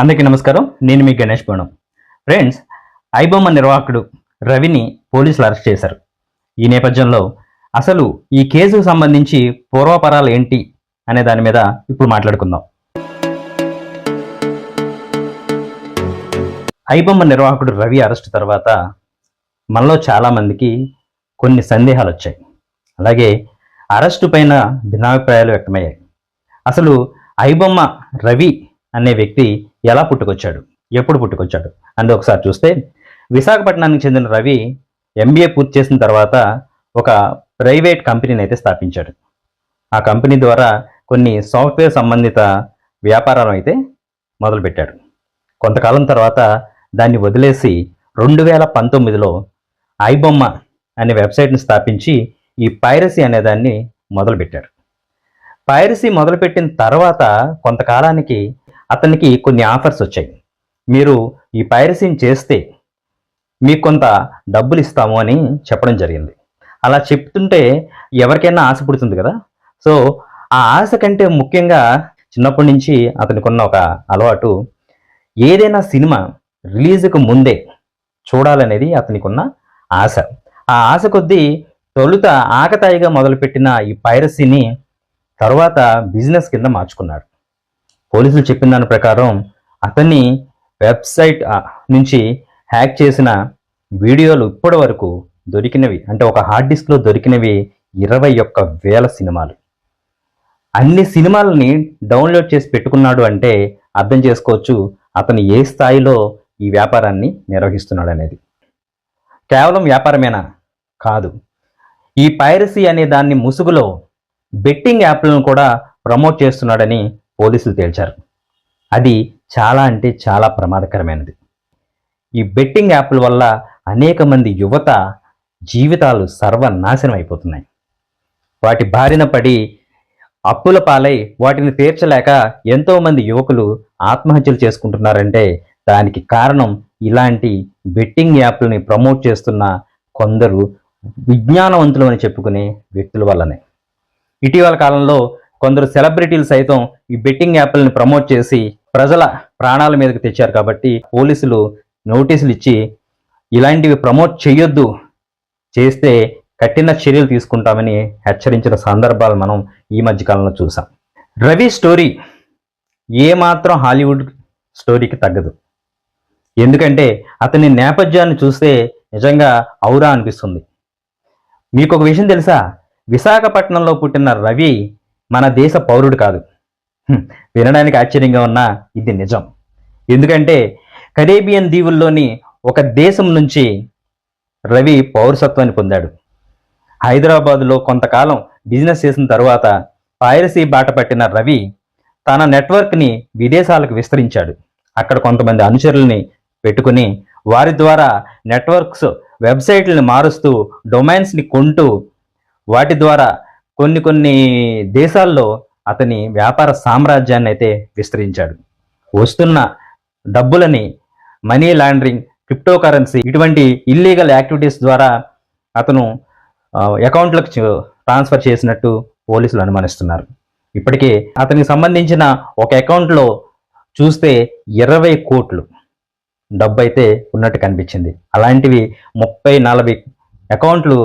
అందరికీ నమస్కారం. నేను మీ గణేష్ బోణం ఫ్రెండ్స్ ఐబొమ్మ నిర్వాహకుడు రవిని పోలీసులు అరెస్ట్ చేశారు. ఈ నేపథ్యంలో అసలు ఈ కేసుకు సంబంధించి పూర్వపరాలు ఏంటి అనే దాని మీద ఇప్పుడు మాట్లాడుకుందాం. ఐబొమ్మ నిర్వాహకుడు రవి అరెస్ట్ తర్వాత మనలో చాలామందికి కొన్ని సందేహాలు వచ్చాయి. అలాగే అరెస్టు పైన భిన్నాభిప్రాయాలు వ్యక్తమయ్యాయి. అసలు ఐబొమ్మ రవి అనే వ్యక్తి ఎలా పుట్టుకొచ్చాడు? ఎప్పుడు పుట్టుకొచ్చాడు? అందు ఒకసారి చూస్తే విశాఖపట్నానికి చెందిన రవి ఎంబీఏ పూర్తి చేసిన తర్వాత ఒక ప్రైవేట్ కంపెనీని అయితే స్థాపించాడు. ఆ కంపెనీ ద్వారా కొన్ని సాఫ్ట్వేర్ సంబంధిత వ్యాపారాలు అయితే మొదలుపెట్టాడు. కొంతకాలం తర్వాత దాన్ని వదిలేసి రెండు వేల పంతొమ్మిదిలో ఐబొమ్మ అనే వెబ్సైట్ని స్థాపించి ఈ పైరసీ అనే దాన్ని మొదలుపెట్టాడు పైరసీ మొదలుపెట్టిన తర్వాత కొంతకాలానికి అతనికి కొన్ని ఆఫర్స్ వచ్చాయి. మీరు ఈ పైరసీని చేస్తే మీకు కొంత డబ్బులు ఇస్తాము అని చెప్పడం జరిగింది. అలా చెప్తుంటే ఎవరికైనా ఆశ పుడుతుంది కదా? సో ఆ ఆశ కంటే ముఖ్యంగా చిన్నప్పటి నుంచి అతనికి ఉన్న ఒక అలవాటు ఏదైనా సినిమా రిలీజ్కు ముందే చూడాలనేది అతనికి ఉన్న ఆశ. ఆ ఆశ కొద్దీ తొలుత ఆకతాయిగా మొదలుపెట్టిన ఈ పైరసీని తర్వాత బిజినెస్ కింద మార్చుకున్నాడు. పోలీసులు చెప్పిన దాని ప్రకారం అతన్ని వెబ్సైట్ నుంచి హ్యాక్ చేసిన వీడియోలు ఇప్పటి వరకు దొరికినవి. అంటే ఒక హార్డ్ డిస్క్లో దొరికినవి ఇరవై ఒక్క వేల సినిమాలు. అన్ని సినిమాలని డౌన్లోడ్ చేసి పెట్టుకున్నాడు అంటే అర్థం చేసుకోవచ్చు అతను ఏ స్థాయిలో ఈ వ్యాపారాన్ని నిర్వహిస్తున్నాడు అనేది కేవలం వ్యాపారమేనా? కాదు. ఈ పైరసీ అనే దాన్ని ముసుగులో బెట్టింగ్ యాప్లను కూడా ప్రమోట్ చేస్తున్నాడని పోలీసులు తేల్చారు. అది చాలా అంటే చాలా ప్రమాదకరమైనది. ఈ బెట్టింగ్ యాప్ల వల్ల అనేక మంది యువత జీవితాలు సర్వనాశనం అయిపోతున్నాయి. వాటి బారిన పడి అప్పుల పాలై వాటిని తీర్చలేక ఎంతోమంది యువకులు ఆత్మహత్యలు చేసుకుంటున్నారంటే దానికి కారణం ఇలాంటి బెట్టింగ్ యాప్లని ప్రమోట్ చేస్తున్న కొందరు విజ్ఞానవంతులు అని చెప్పుకునే వ్యక్తుల వల్లనే. ఇటీవల కాలంలో కొందరు సెలబ్రిటీలు సైతం ఈ బెట్టింగ్ యాప్లని ప్రమోట్ చేసి ప్రజల ప్రాణాల మీదకి తెచ్చారు కాబట్టి పోలీసులు నోటీసులు ఇచ్చి ఇలాంటివి ప్రమోట్ చేయొద్దు చేస్తే కఠిన చర్యలు తీసుకుంటామని హెచ్చరించిన సందర్భాలు మనం ఈ మధ్యకాలంలో చూసాం. రవి స్టోరీ ఏమాత్రం హాలీవుడ్ స్టోరీకి తగ్గదు. ఎందుకంటే అతని నేపథ్యాన్ని చూస్తే నిజంగా ఔరా అనిపిస్తుంది. మీకు ఒక విషయం తెలుసా? విశాఖపట్నంలో పుట్టిన రవి మన దేశ పౌరుడు కాదు. వినడానికి ఆశ్చర్యంగా ఉన్నా ఇది నిజం. ఎందుకంటే కరేబియన్ దీవుల్లోని ఒక దేశం నుంచి రవి పౌరసత్వాన్ని పొందాడు. హైదరాబాదులో కొంతకాలం బిజినెస్ చేసిన తరువాత పైరసీ బాట పట్టిన రవి తన నెట్వర్క్ని విదేశాలకు విస్తరించాడు. అక్కడ కొంతమంది అనుచరుల్ని పెట్టుకుని వారి ద్వారా నెట్వర్క్స్ వెబ్సైట్లను మారుస్తూ డొమైన్స్ని కొంటూ వాటి ద్వారా కొన్ని కొన్ని దేశాల్లో అతని వ్యాపార సామ్రాజ్యాన్ని అయితే విస్తరించాడు. వస్తున్న డబ్బులని మనీ లాండరింగ్ క్రిప్టో కరెన్సీ ఇటువంటి ఇల్లీగల్ యాక్టివిటీస్ ద్వారా అతను అకౌంట్లకు ట్రాన్స్ఫర్ చేసినట్టు పోలీసులు అనుమానిస్తున్నారు. ఇప్పటికే అతనికి సంబంధించిన ఒక అకౌంట్లో చూస్తే ఇరవై కోట్లు డబ్బు అయితే ఉన్నట్టు కనిపించింది. అలాంటివి ముప్పై నలభై అకౌంట్లు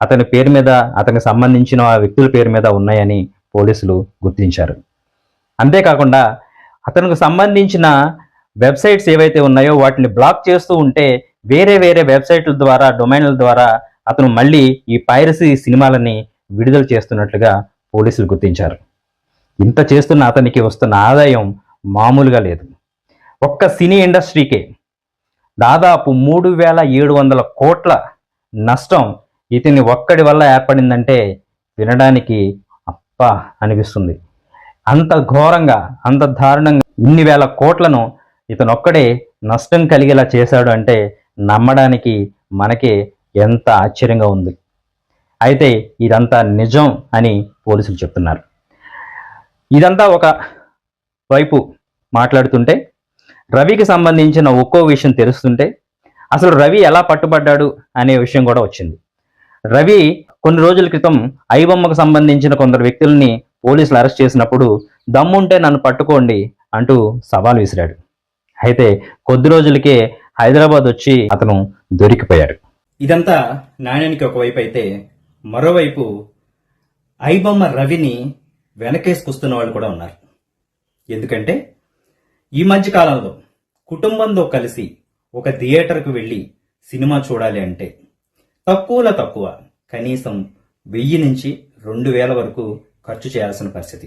అతని పేరు మీద అతనికి సంబంధించిన వ్యక్తుల పేరు మీద ఉన్నాయని పోలీసులు గుర్తించారు. అంతేకాకుండా అతనికి సంబంధించిన వెబ్సైట్స్ ఏవైతే ఉన్నాయో వాటిని బ్లాక్ చేస్తూ ఉంటే వేరే వేరే వెబ్సైట్ల ద్వారా డొమైన్ల ద్వారా అతను మళ్ళీ ఈ పైరసీ సినిమాలని విడుదల చేస్తున్నట్లుగా పోలీసులు గుర్తించారు. ఇంత చేస్తున్న అతనికి వస్తున్న ఆదాయం మామూలుగా లేదు. ఒక్క సినీ ఇండస్ట్రీకే దాదాపు మూడు వేల ఏడు వందల కోట్ల నష్టం ఇతని ఒక్కడి వల్ల ఏర్పడిందంటే వినడానికి అప్ప అనిపిస్తుంది. అంత ఘోరంగా అంత దారుణంగా ఇన్ని వేల కోట్లను ఇతను ఒక్కడే నష్టం కలిగేలా చేశాడు అంటే నమ్మడానికి మనకే ఎంత ఆశ్చర్యంగా ఉంది. అయితే ఇదంతా నిజం అని పోలీసులు చెప్తున్నారు. ఇదంతా ఒక వైపు మాట్లాడుతుంటే రవికి సంబంధించిన ఒక్కో విషయం తెలుస్తుంటే అసలు రవి ఎలా పట్టుబడ్డాడు అనే విషయం కూడా వచ్చింది. రవి కొన్ని రోజుల క్రితం ఐబొమ్మకు సంబంధించిన కొందరు వ్యక్తుల్ని పోలీసులు అరెస్ట్ చేసినప్పుడు దమ్ముంటే నన్ను పట్టుకోండి అంటూ సవాల్ విసిరాడు. అయితే కొద్ది రోజులకే హైదరాబాద్ వచ్చి అతను దొరికిపోయాడు. ఇదంతా నాణ్యానికి ఒకవైపు అయితే మరోవైపు ఐబొమ్మ రవిని వెనకేసుకొస్తున్న వాళ్ళు కూడా ఉన్నారు. ఎందుకంటే ఈ మధ్య కాలంలో కుటుంబంతో కలిసి ఒక థియేటర్కు వెళ్ళి సినిమా చూడాలి అంటే తక్కువలో తక్కువ కనీసం వెయ్యి నుంచి రెండు వేల వరకు ఖర్చు చేయాల్సిన పరిస్థితి.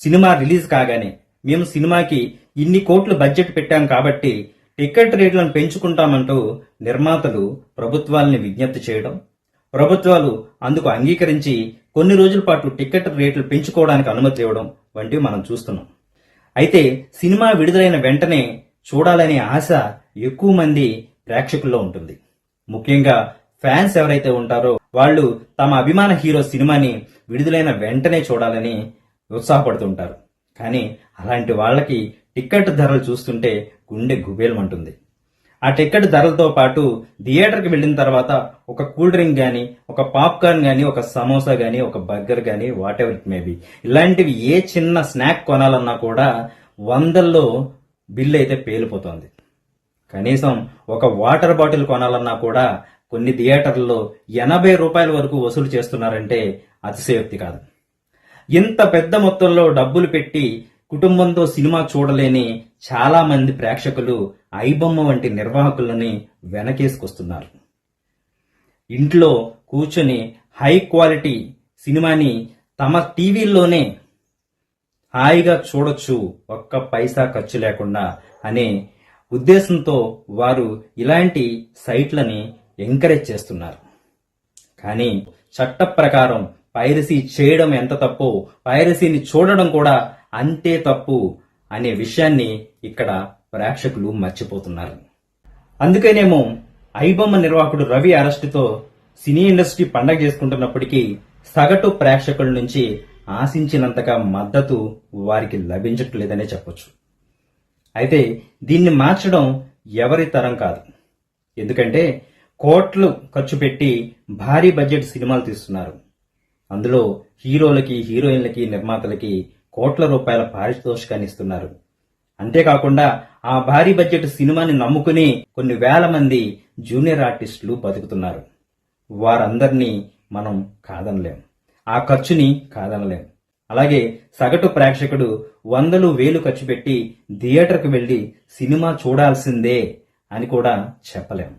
సినిమా రిలీజ్ కాగానే మేము సినిమాకి ఇన్ని కోట్లు బడ్జెట్ పెట్టాం కాబట్టి టికెట్ రేట్లను పెంచుకుంటామంటూ నిర్మాతలు ప్రభుత్వాలని విజ్ఞప్తి చేయడం ప్రభుత్వాలు అందుకు అంగీకరించి కొన్ని రోజుల పాటు టికెట్ రేట్లు పెంచుకోవడానికి అనుమతి ఇవ్వడం వంటివి మనం చూస్తున్నాం. అయితే సినిమా విడుదలైన వెంటనే చూడాలనే ఆశ ఎక్కువ మంది ప్రేక్షకుల్లో ఉంటుంది. ముఖ్యంగా ఫ్యాన్స్ ఎవరైతే ఉంటారో వాళ్ళు తమ అభిమాన హీరో సినిమాని విడుదలైన వెంటనే చూడాలని ఉత్సాహపడుతుంటారు. కానీ అలాంటి వాళ్ళకి టికెట్ ధరలు చూస్తుంటే గుండె గుబేలమంటుంది. ఆ టికెట్ ధరలతో పాటు థియేటర్కి వెళ్ళిన తర్వాత ఒక కూల్ డ్రింక్ కానీ ఒక పాప్కార్న్ కానీ ఒక సమోసా కానీ ఒక బర్గర్ కానీ వాట్ ఎవర్ ఇట్ మేబీ ఇలాంటివి ఏ చిన్న స్నాక్ కొనాలన్నా కూడా వందల్లో బిల్ అయితే పేలిపోతుంది. కనీసం ఒక వాటర్ బాటిల్ కొనాలన్నా కూడా కొన్ని థియేటర్లలో ఎనభై రూపాయల వరకు వసూలు చేస్తున్నారంటే అతిశయోక్తి కాదు. ఇంత పెద్ద మొత్తంలో డబ్బులు పెట్టి కుటుంబంతో సినిమా చూడలేని చాలా మంది ప్రేక్షకులు ఐబొమ్మ వంటి నిర్వాహకులని వెనకేసుకొస్తున్నారు. ఇంట్లో కూర్చొని హై క్వాలిటీ సినిమాని తమ టీవీల్లోనే హాయిగా చూడొచ్చు ఒక్క పైసా ఖర్చు లేకుండా అనే ఉద్దేశంతో వారు ఇలాంటి సైట్లని ఎంకరేజ్ చేస్తున్నారు. కానీ చట్ట ప్రకారం పైరసీ చేయడం ఎంత తప్పు పైరసీని చూడడం కూడా అంతే తప్పు అనే విషయాన్ని ఇక్కడ ప్రేక్షకులు మర్చిపోతున్నారు. అందుకనేమో ఐబొమ్మ నిర్వాహకుడు రవి అరెస్టుతో సినీ ఇండస్ట్రీ పండగ చేసుకుంటున్నప్పటికీ సగటు ప్రేక్షకుల నుంచి ఆశించినంతగా మద్దతు వారికి లభించట్లేదనే చెప్పొచ్చు. అయితే దీన్ని మార్చడం ఎవరి తరం కాదు. ఎందుకంటే కోట్లు ఖర్చు పెట్టి భారీ బడ్జెట్ సినిమాలు తీస్తున్నారు. అందులో హీరోలకి హీరోయిన్లకి నిర్మాతలకి కోట్ల రూపాయల పారితోషికాన్ని ఇస్తున్నారు. అంతేకాకుండా ఆ భారీ బడ్జెట్ సినిమాని నమ్ముకుని కొన్ని వేల మంది జూనియర్ ఆర్టిస్టులు బతుకుతున్నారు. వారందరినీ మనం కాదనలేం. ఆ ఖర్చుని కాదనలేం. అలాగే సగటు ప్రేక్షకుడు వందలు వేలు ఖర్చు పెట్టి థియేటర్కు వెళ్ళి సినిమా చూడాల్సిందే అని కూడా చెప్పలేం.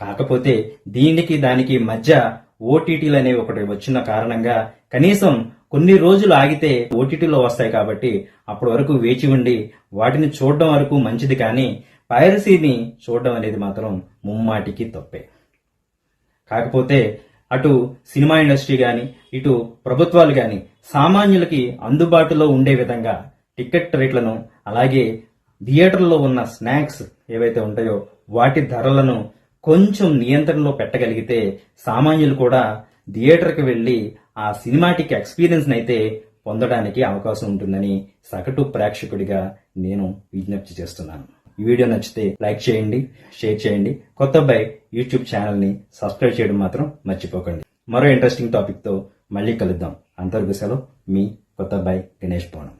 కాకపోతే దీనికి దానికి మధ్య ఓటీటీలు అనేవి ఒకటి వచ్చిన కారణంగా కనీసం కొన్ని రోజులు ఆగితే ఓటీటీలో వస్తాయి కాబట్టి అప్పటి వరకు వేచి ఉండి వాటిని చూడడం వరకు మంచిది కానీ పైరసీని చూడడం అనేది మాత్రం ముమ్మాటికి తప్పే. కాకపోతే అటు సినిమా ఇండస్ట్రీ గాని ఇటు ప్రభుత్వాలు గాని సామాన్యులకి అందుబాటులో ఉండే విధంగా టికెట్ రేట్లను అలాగే థియేటర్లో ఉన్న స్నాక్స్ ఏవైతే ఉంటాయో వాటి ధరలను కొంచెం నియంత్రణలో పెట్టగలిగితే సామాన్యులు కూడా థియేటర్కి వెళ్ళి ఆ సినిమాటిక్ ఎక్స్పీరియన్స్ అయితే పొందడానికి అవకాశం ఉంటుందని సగటు ప్రేక్షకుడిగా నేను విజ్ఞప్తి చేస్తున్నాను. ఈ వీడియో నచ్చితే లైక్ చేయండి షేర్ చేయండి. కొత్త బైక్ యూట్యూబ్ ఛానల్ని సబ్స్క్రైబ్ చేయడం మాత్రం మర్చిపోకండి. మరో ఇంట్రెస్టింగ్ టాపిక్తో మళ్ళీ కలుద్దాం. అంతర్గుసలో మీ కొత్త బై గణేష్ పవనం